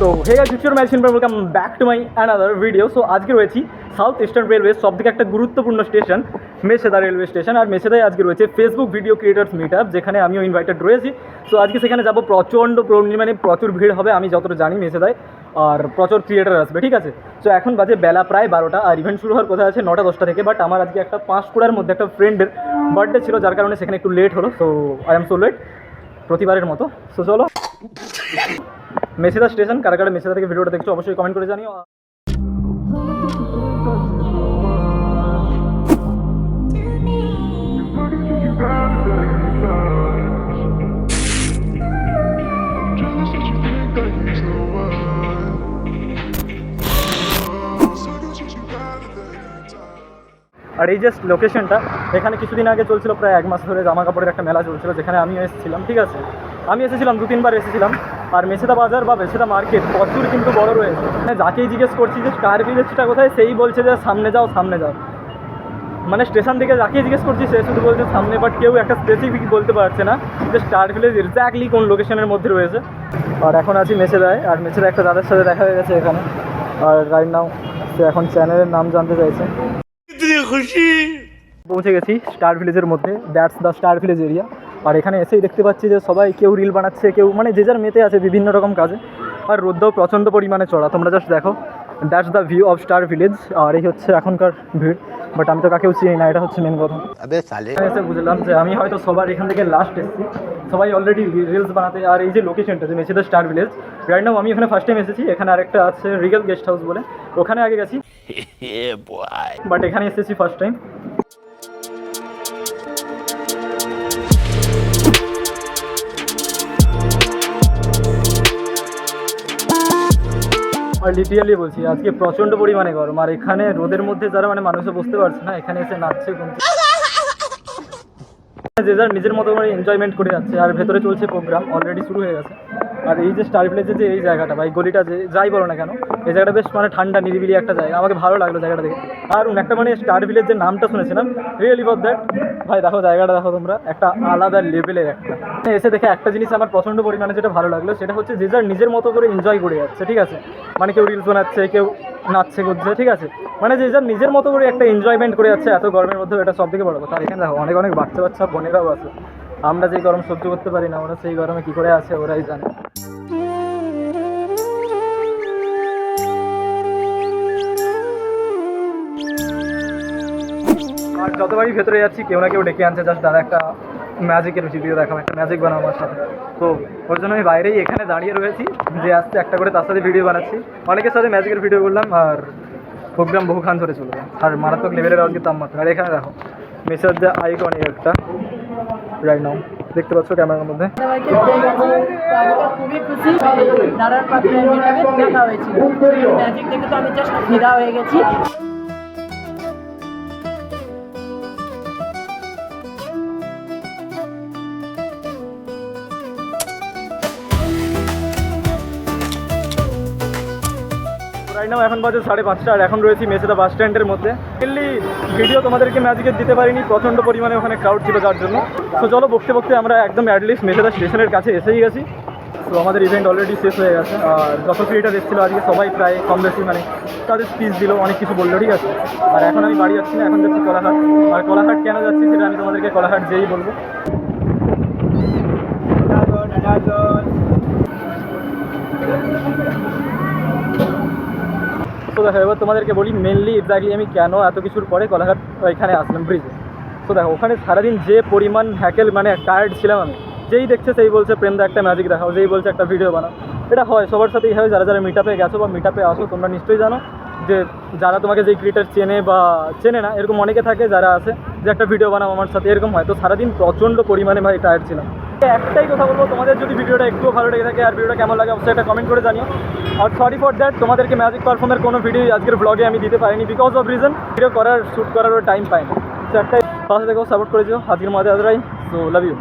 তো hey guys it's welcome back to my another video so আজকে রয়েছি south eastern railway সব থেকে একটা গুরুত্বপূর্ণ স্টেশন মেছেদা রেলওয়ে স্টেশন আর মেছেদায় আজকে রয়েছে Facebook video creators meet up যেখানে আমিও ইনভাইটেড রয়েছি। সো আজকে সেখানে যাব প্রচণ্ড পরিমাণে প্রচুর ভিড় হবে, আমি যতটা জানি মেছেদায় আর প্রচুর ক্রিয়েটার আসবে, ঠিক আছে? সো এখন বাজে বেলা প্রায় বারোটা, আর ইভেন্ট শুরু হওয়ার কথা আছে নটা, দশটা থেকে বাট আমার আজকে একটা পাঁচ কুড়ার মধ্যে একটা ফ্রেন্ডের বার্থডে ছিল, যার কারণে সেখানে একটু লেট হলো so I am so late প্রতিবারের মতো। সো চলো। মেসেদা স্টেশন কারা কারা মেসেদা থেকে ভিডিওটা দেখছ, অবশ্যই কমেন্ট করে জানিও। আর এই যে লোকেশনটা এখানে কিছুদিন আগে চলছিল প্রায় এক মাস ধরে জামা কাপড়ের একটা মেলা চলছিল, যেখানে আমিও এসেছিলাম, ঠিক আছে? আমি এসেছিলাম দু তিনবার এসেছিলাম, আর মেছেদা বাজার বা মেছেদা মার্কেট প্রচুর কিন্তু বড় রয়েছে। মানে যাকেই জিজ্ঞেস করছি যে স্টার ভিলেজটা কোথায়, সেই বলছে যে সামনে যাও সামনে যাও। মানে স্টেশন থেকে যাকেই জিজ্ঞেস করছি, সে শুধু বলছে সামনে বাট কেউ একটা স্পেসিফিক বলতে পারছে না যে স্টার ভিলেজ এক্স্যাক্টলি কোন লোকেশনের মধ্যে রয়েছে। আর এখন আছি মেছেদায়, আর মেছেদা একটা দাদার সাথে দেখা হয়ে গেছে এখানে। আর রাইট নাও সে এখন চ্যানেলের নাম জানতে চাইছে। খুশি। পৌঁছে গেছি স্টার ভিলেজের মধ্যে that's the star village area আর এখানে এসেই দেখতে পাচ্ছি যে সবাই কেউ রিল বানাচ্ছে কেউ মানে যে যার মেতে আছে বিভিন্ন রকম কাজে। আর রোদ্দাও প্রচণ্ড পরিমাণে চড়া তোমরা জাস্ট দেখো। That's the view of star village আর এই হচ্ছে এখনকার ভিড় বাট আমি তো কাকেও চিনি না এটা হচ্ছে মেন কথা। এসে বুঝলাম যে আমি হয়তো সবার এখান থেকে লাস্ট এসেছি। সবাই অলরেডি রিলস বানাতে আর এই যে লোকেশনটা যে Mecheda star village right now আমি এখানে ফার্স্ট টাইম এসেছি। এখানে আরেকটা আছে রিগেল গেস্ট হাউস বলে। ওখানে আগে গেছি। বাট এখানে এসেছি ফার্স্ট টাইম আর লিটিয়ালি বলছি, আজকে প্রচণ্ড পরিমাণে গরম। আর এখানে রোদের মধ্যে যারা মানে মানুষে বসতে পারছে না, এখানে এসে নাচছে কিন্তু যে যার নিজের মতো করে এনজয়মেন্ট করে যাচ্ছে, আর ভেতরে চলছে প্রোগ্রাম অলরেডি শুরু হয়ে গেছে। আর এই যে স্টার ভিলেজের যে এই জায়গাটা বা এই গলিটা যে, যাই বলো না কেন, এই জায়গাটা বেশ মানে ঠান্ডা, নিরিবিলি একটা জায়গা। আমাকে ভালো লাগল জায়গাটা দেখে। আর একটা মানে স্টার ভিলেজ যে নামটা শুনেছিলাম। রিয়েলি ফর দ্যাট ভাই, দেখো জায়গাটা, দেখো তোমরা। একটা আলাদা লেভেলের একটা। মানে এসে দেখে একটা জিনিস আমার প্রচণ্ড পরিমাণে যেটা ভালো লাগল, সেটা হচ্ছে যে যার নিজের মতো করে এনজয় করে যাচ্ছে, ঠিক আছে? মানে কেউ রিলস বানাচ্ছে, কেউ নাচছে করছে ঠিক আছে। মানে যে যার নিজের মতো করে একটা এনজয়মেন্ট করে যাচ্ছে, এত গরমের মধ্যে এটা সব থেকে বড় কথা। আর এখানে দেখো, অনেক অনেক বাচ্চা বাচ্চা, বোনেরাও আছে। আমরা যেই গরম সহ্য করতে পারি না, ওরা সেই গরমে কী করে আছে, ওরাই জানে। আর যতবারই ভেতরে যাচ্ছি, কেউ না কেউ ডেকে আনছে, জাস্ট দাদা একটা ম্যাজিকের ভিডিও দেখাম একটা ম্যাজিক বানাও আমার সাথে। তো ওর জন্য আমি বাইরেই এখানে দাঁড়িয়ে রয়েছি, যে আসছে একটা করে তার সাথে ভিডিও বানাচ্ছি। অনেকের সাথে ম্যাজিকের ভিডিও করলাম আর প্রোগ্রাম বহুখান ধরে চলবে আর মারাত্মক লেভেলের আজকে তাপমাত্রা। আর এখানে দেখো মেসার যে আইকনিক একটা রাইট নাও দেখতে পাচ্ছ ক্যামেরার মধ্যে? রাইট নাও এখন বাজে সাড়ে পাঁচটা আর এখন রয়েছি মেসেদা বাস স্ট্যান্ডের মধ্যে মেনলি ভিডিও তোমাদেরকে ম্যাজিকের দিতে পারিনি প্রচণ্ড পরিমাণে ওখানে ক্রাউড ছিল যার জন্য তো চলো বকতে বকতে আমরা একদম অ্যাটলিস্ট মেসেদা স্টেশনের কাছে এসেই গেছি তো আমাদের ইভেন্ট অলরেডি শেষ হয়ে গেছে আর যত ক্রিয়েটার এসেছিল আজকে সবাই প্রায় কম বেশি মানে তাদের স্পিচ দিল অনেক কিছু বলল ঠিক আছে আর এখন আমি বাড়ি যাচ্ছি না এখন যাচ্ছি কলাহাট আর কলাহাট কেন যাচ্ছি সেটা আমি তোমাদেরকে কলাহাট যেই বলব তো দেখো, এবার তোমাদেরকে বলি মেনলি এক্স্যাক্টলি আমি কেন এত কিছুর পরে কলাঘাট এখানে আসলাম ব্রিজে তো দেখো, ওখানে সারাদিন যে পরিমাণ হ্যাকেল মানে টায়ার্ড ছিলাম আমি, যেই দেখছে সেই বলছে প্রেমদা একটা ম্যাজিক দেখাও, যেই বলছে, একটা ভিডিও বানাও। এটা হয়, সবার সাথেই হয়, যারা যারা মিট আপে গেছো বা মিট আপে আসো, তোমরা নিশ্চয়ই জানো যে যারা তোমাকে যেই ক্রিয়েটার চেনে বা চেনে না, এরকম অনেকে থাকে যারা আছে, যে একটা ভিডিও বানাও আমার সাথে, এরকম হয়। তো সারাদিন প্রচণ্ড পরিমাণে ভাই টায়ার্ড ছিলাম। একটাই কথা বলব, তোমাদের যদি ভিডিওটা একটুও ভালো লেগে থাকে আর ভিডিওটা কেমন লাগে অবশ্যই একটা কমেন্ট করে জানিও। আর সরি ফর দ্যাট তোমাদেরকে ম্যাজিক পারফর্মের কোনো ভিডিও আজকের ব্লগে আমি দিতে পারিনি বিকজ অফ রিজন ভিডিও করার শ্যুট করারও টাইম পাইনি। তো একটাই, পাশে দেখো সাপোর্ট করেছ আজকের মধ্যে আজরাই সো লাভ ইউ